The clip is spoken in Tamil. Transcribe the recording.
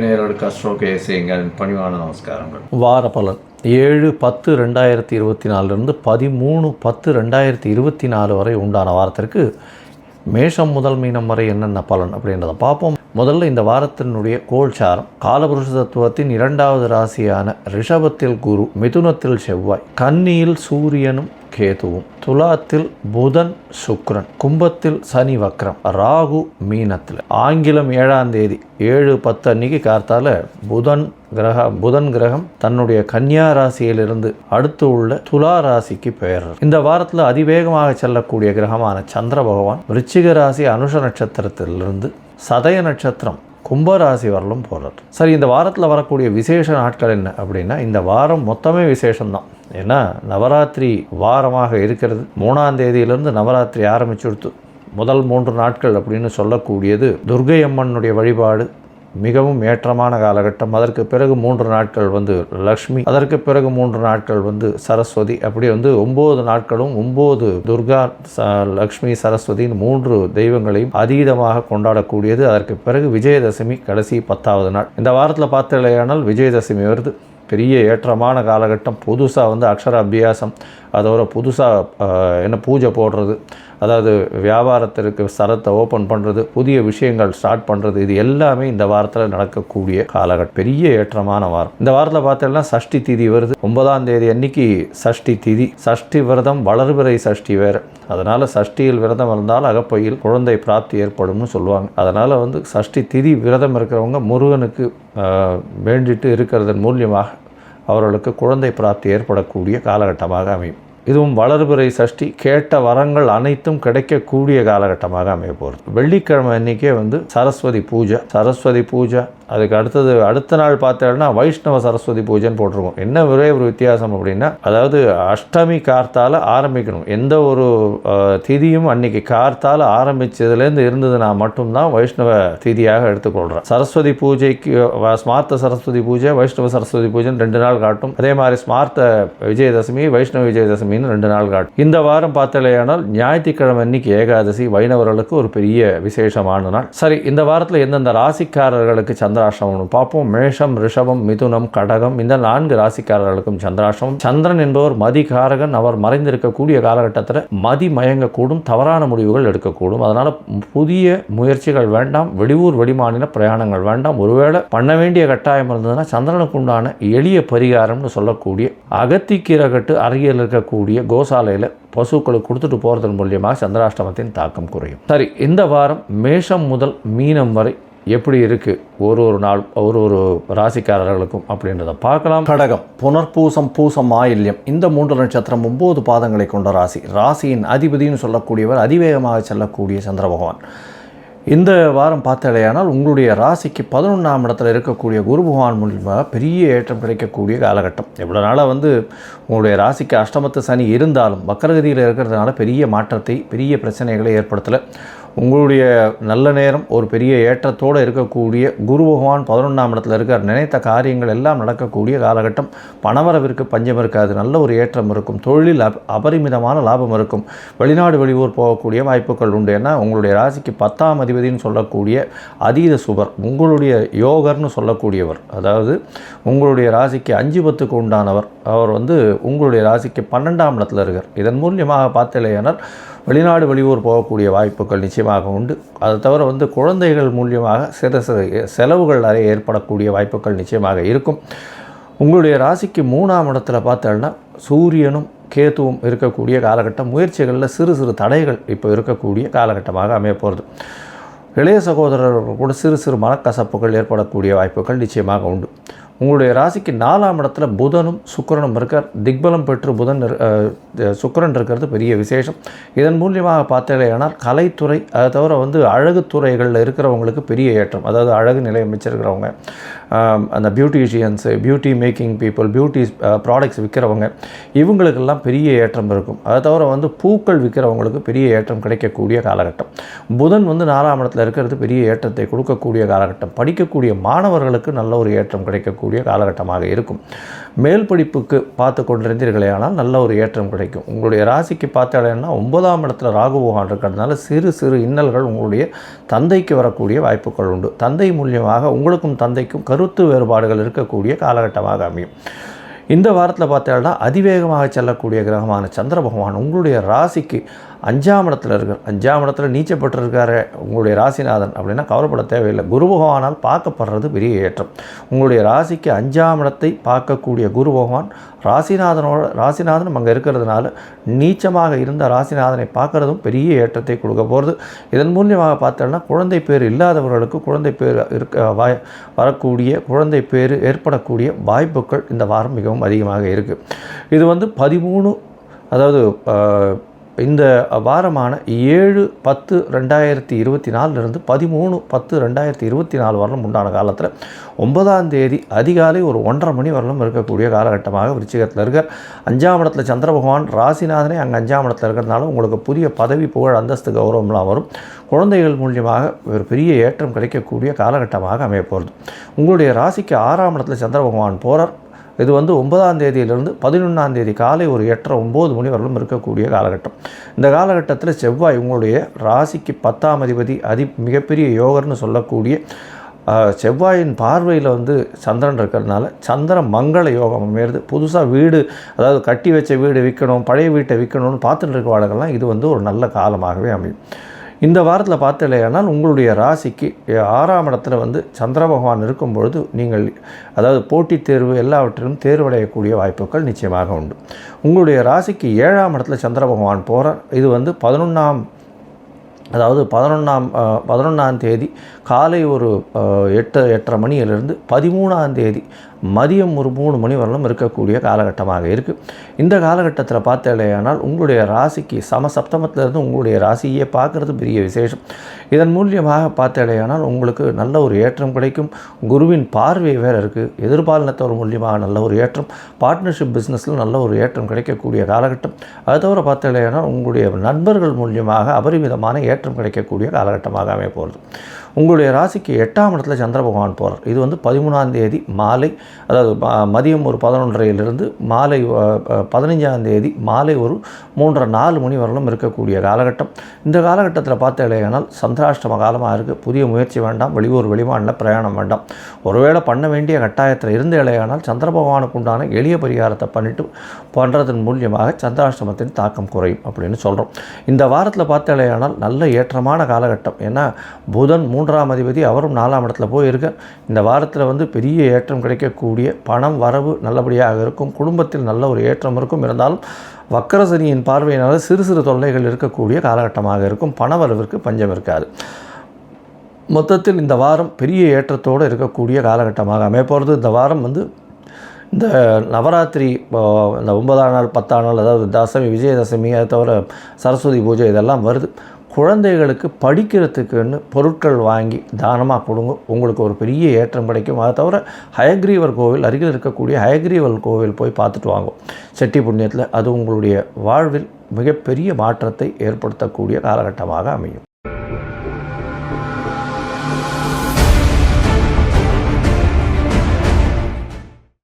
நேயர்களுக்கு அஸ்ட்ரோ பணிவான நமஸ்காரங்கள் வார பலன் ஏழு பத்து ரெண்டாயிரத்தி இருபத்தி நாலுலேருந்து பதிமூணு பத்து ரெண்டாயிரத்தி இருபத்தி நாலு வரை உண்டான வாரத்திற்கு மேஷம் முதல் மீனம் வரை என்னென்ன பலன் அப்படின்றத பார்ப்போம். முதல்ல இந்த வாரத்தினுடைய கோல்சாரம் காலபுருஷ தத்துவத்தின் இரண்டாவது ராசியான ரிஷபத்தில் குரு மிதுனத்தில் செவ்வாய் கன்னியில் சூரியனும் கேதுவும் துலாத்தில் புதன் சுக்ரன் கும்பத்தில் சனி வக்ரம் ராகு மீனத்தில். ஆங்கிலம் ஏழாம் தேதி ஏழு பத்து அன்னைக்கு கார்த்தால புதன் கிரக புதன் கிரகம் தன்னுடைய கன்னியா ராசியிலிருந்து அடுத்து உள்ள துலா ராசிக்கு பெயர் இந்த வாரத்தில் அதிவேகமாக செல்லக்கூடிய கிரகமான சந்திர பகவான் விருச்சிக ராசி அனுஷ நட்சத்திரத்திலிருந்து சதய நட்சத்திரம் கும்பராசி வரலும் போகிறது சரி இந்த வாரத்தில் வரக்கூடிய விசேஷ நாட்கள் என்ன அப்படின்னா இந்த வாரம் மொத்தமே விசேஷம்தான். ஏன்னா நவராத்திரி வாரமாக இருக்கிறது. மூணாம் தேதியிலிருந்து நவராத்திரி ஆரம்பிச்சுடுத்து முதல் மூன்று நாட்கள் அப்படின்னு சொல்லக்கூடியது துர்கை அம்மனுடைய வழிபாடு மிகவும் ஏற்றமான காலகட்டம். அதற்கு பிறகு மூன்று நாட்கள் வந்து லக்ஷ்மி அதற்கு பிறகு மூன்று நாட்கள் வந்து சரஸ்வதி. அப்படி வந்து ஒம்பது நாட்களும் ஒம்பது துர்கா ச லக்ஷ்மி சரஸ்வதியின் மூன்று தெய்வங்களையும் அதீதமாக கொண்டாடக்கூடியது. அதற்கு பிறகு விஜயதசமி கடைசி பத்தாவது நாள். இந்த வாரத்தில் பார்த்தலையானால் விஜயதசமி வருது. பெரிய ஏற்றமான காலகட்டம். புதுசாக வந்து அக்ஷர அபியாசம் அதோட புதுசாக என்ன பூஜை போடுறது. அதாவது வியாபாரத்திற்கு சரத்தை ஓப்பன் பண்ணுறது புதிய விஷயங்கள் ஸ்டார்ட் பண்ணுறது இது எல்லாமே இந்த வாரத்தில் நடக்கக்கூடிய காலகட்டம் பெரிய ஏற்றமான வாரம். இந்த வாரத்தில் பார்த்தோம்னா சஷ்டி திதி வருது. ஒன்பதாம் தேதி அன்னைக்கு சஷ்டி திதி. சஷ்டி விரதம் வளர்பிறை சஷ்டி வேறு. அதனால் சஷ்டியில் விரதம் இருந்தால் அகப்பையில் குழந்தை பிராப்தி ஏற்படும்னு சொல்லுவாங்க. அதனால் வந்து சஷ்டி திதி விரதம் இருக்கிறவங்க முருகனுக்கு வேண்டிட்டு இருக்கிறதன் மூலியமாக அவர்களுக்கு குழந்தை பிராப்தி ஏற்படக்கூடிய காலகட்டமாக அமையும். இதுவும் வளர்பிறை சஷ்டி கேட்ட வரங்கள் அனைத்தும் கிடைக்கக்கூடிய காலகட்டமாக அமைய போகிறது. வெள்ளிக்கிழமை அன்னைக்கே வந்து சரஸ்வதி பூஜை சரஸ்வதி பூஜை அதுக்கு அடுத்தது அடுத்த நாள் பார்த்தேன்னா வைஷ்ணவ சரஸ்வதி பூஜைன்னு போட்டிருக்கோம். என்ன ஒரே ஒரு வித்தியாசம் அப்படின்னா அதாவது அஷ்டமி கார்த்தால் ஆரம்பிக்கணும். எந்த ஒரு திதியும் அன்னைக்கு கார்த்தால் ஆரம்பித்ததுலேருந்து இருந்ததுன்னா மட்டும்தான் வைஷ்ணவ திதியாக எடுத்துக்கொள்கிறேன் சரஸ்வதி பூஜைக்கு ஸ்மார்த்த சரஸ்வதி பூஜை வைஷ்ணவ சரஸ்வதி பூஜைன்னு ரெண்டு நாள் காட்டும். அதே மாதிரி ஸ்மார்த்த விஜயதசமி வைஷ்ணவ விஜயதசமின்னு ரெண்டு நாள் காட்டும். இந்த வாரம் பார்த்தலையானால் ஞாயிற்றுக்கிழமை அன்னைக்கு ஏகாதசி வைணவர்களுக்கு ஒரு பெரிய விசேஷமான நாள். சரி இந்த வாரத்தில் எந்தெந்த ராசிக்காரர்களுக்கு சந்திர சந்திராசிரமம் பார்ப்போம். மேஷம் ரிஷபம் மிதுனம் கடகம் இந்த நான்கு ராசிக்காரர்களுக்கும் சந்திராசிரமம். சந்திரன் என்பவர் மதிகாரகன். அவர் மறைந்திருக்கக்கூடிய காலகட்டத்தில் மதி மயங்கக்கூடும் தவறான முடிவுகள் எடுக்கக்கூடும். அதனால் புதிய முயற்சிகள் வேண்டாம் வெளியூர் வெளிமாநில பிரயாணங்கள் வேண்டாம். ஒருவேளை பண்ண வேண்டிய கட்டாயம் இருந்ததுன்னா சந்திரனுக்கு உண்டான எளிய பரிகாரம்னு சொல்லக்கூடிய அகத்திக்கீரகட்டு அருகில் இருக்கக்கூடிய கோசாலையில் பசுக்களுக்கு கொடுத்துட்டு போகிறதன் மூலியமாக சந்திராஷ்டமத்தின் தாக்கம் குறையும். சரி இந்த வாரம் மேஷம் முதல் மீனம் வரை எப்படி இருக்குது ஒரு ஒரு நாள் ஒரு ஒரு ராசிக்காரர்களுக்கும் அப்படின்றத பார்க்கலாம். கடகம் புனர்பூசம் பூசம் ஆயில்யம் இந்த மூன்று நட்சத்திரம் ஒம்பது பாதங்களை கொண்ட ராசி. ராசியின் அதிபதினு சொல்லக்கூடியவர் அதிவேகமாக செல்லக்கூடிய சந்திர பகவான். இந்த வாரம் பார்த்தாலேயானால் உங்களுடைய ராசிக்கு பதினொன்றாம் இடத்துல இருக்கக்கூடிய குரு பகவான் மூலியமாக பெரிய ஏற்றம் கிடைக்கக்கூடிய காலகட்டம். எவ்வளோ நாளாக வந்து உங்களுடைய ராசிக்கு அஷ்டமத்து சனி இருந்தாலும் வக்கரகதியில் இருக்கிறதுனால பெரிய மாற்றத்தை பெரிய பிரச்சனைகளை ஏற்படுத்தலை. உங்களுடைய நல்ல நேரம் ஒரு பெரிய ஏற்றத்தோடு இருக்கக்கூடிய குரு பகவான் பதினொன்றாம் இடத்துல இருக்கார். நினைத்த காரியங்கள் எல்லாம் நடக்கக்கூடிய காலகட்டம். பணவரவிற்கு பஞ்சம் இருக்காது. நல்ல ஒரு ஏற்றம் இருக்கும். தொழிலில் அபரிமிதமான லாபம் இருக்கும். வெளிநாடு வெளியூர் போகக்கூடிய வாய்ப்புகள் உண்டு. ஏன்னா உங்களுடைய ராசிக்கு பத்தாம் அதிபதினு சொல்லக்கூடிய அதீத சுபர் உங்களுடைய யோகர்னு சொல்லக்கூடியவர் அதாவது உங்களுடைய ராசிக்கு அஞ்சு பத்துக்கு உண்டானவர் அவர் வந்து உங்களுடைய ராசிக்கு பன்னெண்டாம் இடத்துல இருக்கார். இதன் மூலியமாக பார்த்தலையானால் வெளிநாடு வெளியூர் போகக்கூடிய வாய்ப்புகள் நிச்சயமாக உண்டு. அதை தவிர வந்து குழந்தைகள் மூலியமாக சிறு சிறு செலவுகள் நிறைய ஏற்படக்கூடிய வாய்ப்புகள் நிச்சயமாக இருக்கும். உங்களுடைய ராசிக்கு மூணாம் இடத்துல பார்த்தோன்னா சூரியனும் கேத்துவும் இருக்கக்கூடிய காலகட்டம் முயற்சிகளில் சிறு சிறு தடைகள் இப்போ இருக்கக்கூடிய காலகட்டமாக அமைய போகிறது இளைய சகோதரர்கள் கூட சிறு சிறு மனக்கசப்புகள் ஏற்படக்கூடிய வாய்ப்புகள் நிச்சயமாக உண்டு. உங்களுடைய ராசிக்கு நாலாம் இடத்துல புதனும் சுக்கரனும் இருக்கார் திக்பலம் பெற்று புதன் சுக்கரன் இருக்கிறது பெரிய விசேஷம். இதன் மூலியமாக பார்த்தீங்கன்னா கலைத்துறை அதை தவிர வந்து அழகு துறைகளில் இருக்கிறவங்களுக்கு பெரிய ஏற்றம். அதாவது அழகு நிலை அமைச்சிருக்கிறவங்க அந்த beauticians beauty making people beauty products விற்கிறவங்க இவங்களுக்கெல்லாம் பெரிய ஏற்றம் இருக்கும். அதை தவிர வந்து பூக்கள் விற்கிறவங்களுக்கு பெரிய ஏற்றம் கிடைக்கக்கூடிய காலகட்டம். புதன் வந்து நாலாம் இடத்துல இருக்கிறது பெரிய ஏற்றத்தை கொடுக்கக்கூடிய காலகட்டம். படிக்கக்கூடிய மாணவர்களுக்கு நல்ல ஒரு ஏற்றம் கிடைக்கக்கூடிய இருக்கக்கூடிய காலகட்டமாக இருக்கும். மேல் படிப்புக்கு பார்த்து கொண்டிருந்தீர்களே ஆனால் நல்ல ஒரு ஏற்றம் கிடைக்கும். உங்களுடைய ராசிக்கு பார்த்தாலேன்னா ஒன்பதாம் இடத்துல ராகு பகவான் இருக்கிறதுனால சிறு சிறு இன்னல்கள் உங்களுடைய தந்தைக்கு வரக்கூடிய வாய்ப்புகள் உண்டு. தந்தை மூலியமாக உங்களுக்கும் தந்தைக்கும் கருத்து வேறுபாடுகள் இருக்கக்கூடிய காலகட்டமாக அமையும். இந்த வாரத்தில் பார்த்தீங்கன்னா அதிவேகமாக செல்லக்கூடிய கிரகமான சந்திர பகவான் உங்களுடைய ராசிக்கு அஞ்சாம் இடத்துல இருக்கார் அஞ்சாம் இடத்துல நீச்சப்பட்டிருக்காரு. உங்களுடைய ராசிநாதன் அப்படின்னா கவலைப்பட தேவையில்லை. குரு பகவானால் பார்க்கப்படுறது பெரிய ஏற்றம். உங்களுடைய ராசிக்கு அஞ்சாம் இடத்தை பார்க்கக்கூடிய குரு பகவான் ராசிநாதனோட ராசிநாதன் அங்கே இருக்கிறதுனால நீச்சமாக இருந்த ராசிநாதனை பார்க்குறதும் பெரிய ஏற்றத்தை கொடுக்க போகிறது இதன் மூலியமாக பார்த்தோன்னா குழந்தை பேர் இல்லாதவர்களுக்கு குழந்தை பேர் இருக்க வாய் வரக்கூடிய குழந்தை பேர் ஏற்படக்கூடிய வாய்ப்புகள் இந்த வாரம் மிகவும் அதிகமாக இருக்குது இது வந்து பதிமூணு அதாவது இந்த வாரமான ஏழு பத்து ரெண்டாயிரத்தி இருபத்தி நாலுலேருந்து பதிமூணு பத்து ரெண்டாயிரத்தி இருபத்தி நாலு வரலும் உண்டான காலத்தில் ஒன்பதாம் தேதி அதிகாலை ஒரு ஒன்றரை மணி வரலும் இருக்கக்கூடிய காலகட்டமாக விருச்சிகத்தில் இருக்கார் அஞ்சாம் இடத்துல சந்திர பகவான் ராசிநாதனே அங்கே அஞ்சாம் இடத்துல இருக்கிறதுனால உங்களுக்கு புதிய பதவி புகழ் அந்தஸ்து கௌரவம்லாம் வரும். குழந்தைகள் மூலியமாக ஒரு பெரிய ஏற்றம் கிடைக்கக்கூடிய காலகட்டமாக அமைய போகிறது உங்களுடைய ராசிக்கு ஆறாம் இடத்துல சந்திர பகவான் போகிறார் இது வந்து ஒன்பதாம் தேதியிலிருந்து பதினொன்றாம் தேதி காலை ஒரு எட்டரை ஒம்பது மணி வரலும் இருக்கக்கூடிய காலகட்டம். இந்த காலகட்டத்தில் செவ்வாய் உங்களுடைய ராசிக்கு பத்தாம் அதிபதி அதி மிகப்பெரிய யோகர்னு சொல்லக்கூடிய செவ்வாயின் பார்வையில் வந்து சந்திரன் இருக்கிறதுனால சந்திர மங்கள யோகம் அமையிறது. புதுசாக வீடு அதாவது கட்டி வச்ச வீடு விற்கணும் பழைய வீட்டை விற்கணும்னு பார்த்துட்டு இருக்க இது வந்து ஒரு நல்ல காலமாகவே அமையும். இந்த வாரத்தில் பார்த்தலையானால் உங்களுடைய ராசிக்கு ஆறாம் இடத்துல வந்து சந்திர பகவான் இருக்கும் பொழுது நீங்கள் அதாவது போட்டித் தேர்வு எல்லாவற்றிலும் தேர்வடையக்கூடிய வாய்ப்புகள் நிச்சயமாக உண்டு. உங்களுடைய ராசிக்கு ஏழாம் இடத்துல சந்திர பகவான் போகிறார் இது வந்து பதினொன்றாம் அதாவது பதினொன்றாம் பதினொன்றாம் தேதி காலை ஒரு எட்டு எட்டரை மணியிலிருந்து பதிமூணாம் தேதி மதியம் ஒரு மூணு மணி வரலும் இருக்கக்கூடிய காலகட்டமாக இருக்குது இந்த காலகட்டத்தில் பார்த்தாலேயானால் உங்களுடைய ராசிக்கு சம சப்தமத்திலிருந்து உங்களுடைய ராசியே பார்க்குறது பெரிய விசேஷம். இதன் மூலியமாக பார்த்தாலேயானால் உங்களுக்கு நல்ல ஒரு ஏற்றம் கிடைக்கும். குருவின் பார்வை வேறு இருக்குது எதிர்பாலினத்தவர் மூலியமாக நல்ல ஒரு ஏற்றம். பார்ட்னர்ஷிப் பிஸ்னஸில் நல்ல ஒரு ஏற்றம் கிடைக்கக்கூடிய காலகட்டம். அது தவிர பார்த்தாலேயானால் உங்களுடைய நண்பர்கள் மூலியமாக அபரிமிதமான ஏற்றம் கிடைக்கக்கூடிய காலகட்டமாக அமைய போகிறது உங்களுடைய ராசிக்கு எட்டாம் இடத்துல சந்திர பகவான் போகிறார் இது வந்து பதிமூணாம் தேதி மாலை அதாவது மதியம் ஒரு பதினொன்றரையிலிருந்து மாலை பதினஞ்சாம் தேதி மாலை ஒரு மூன்றரை நாலு மணி வரலும் இருக்கக்கூடிய காலகட்டம். இந்த காலகட்டத்தில் பார்த்த இல்லையானால் சந்திராஷ்டம காலமாக இருக்குது புதிய முயற்சி வேண்டாம் வெளியூர் வெளிமாநில பிரயாணம் வேண்டாம். ஒருவேளை பண்ண வேண்டிய கட்டாயத்தில் இருந்த இல்லையானால் சந்திர பகவானுக்கு உண்டான எளிய பரிகாரத்தை பண்ணிட்டு பண்ணுறதன் மூலியமாக சந்திராஷ்டமத்தின் தாக்கம் குறையும் அப்படின்னு சொல்கிறோம் இந்த வாரத்தில் பார்த்த இல்லையானால் நல்ல ஏற்றமான காலகட்டம். ஏன்னா புதன் மூன்று மூன்றாம் அதிபதி அவரும் நாலாம் இடத்துல போய் இந்த வாரத்தில் வந்து பெரிய ஏற்றம் கிடைக்கக்கூடிய பணம் வரவு நல்லபடியாக இருக்கும் குடும்பத்தில் நல்ல ஒரு ஏற்றம் இருக்கும். இருந்தாலும் வக்கரசனியின் பார்வையினால் சிறு சிறு தொல்லைகள் இருக்கக்கூடிய காலகட்டமாக இருக்கும். பணவரவிற்கு பஞ்சம் இருக்காது. மொத்தத்தில் இந்த வாரம் பெரிய ஏற்றத்தோடு இருக்கக்கூடிய காலகட்டமாக அமைப்போகிறது இந்த வாரம் வந்து இந்த நவராத்திரி இந்த ஒன்பதாம் நாள் பத்தாம் நாள் அதாவது தசமி விஜயதசமி அதை தவிர சரஸ்வதி பூஜை இதெல்லாம் வருது. குழந்தைகளுக்கு படிக்கிறதுக்குன்னு பொருட்கள் வாங்கி தானமாக கொடுங்க. உங்களுக்கு ஒரு பெரிய ஏற்றம் கிடைக்கும். அதை தவிர ஹயக்ரீவர் கோவில் அருகில் இருக்கக்கூடிய ஹயக்ரீவர் கோவில் போய் பார்த்துட்டு வாங்கும் செட்டி புண்ணியத்தில் அது உங்களுடைய வாழ்வில் மிகப்பெரிய மாற்றத்தை ஏற்படுத்தக்கூடிய காலகட்டமாக அமையும்.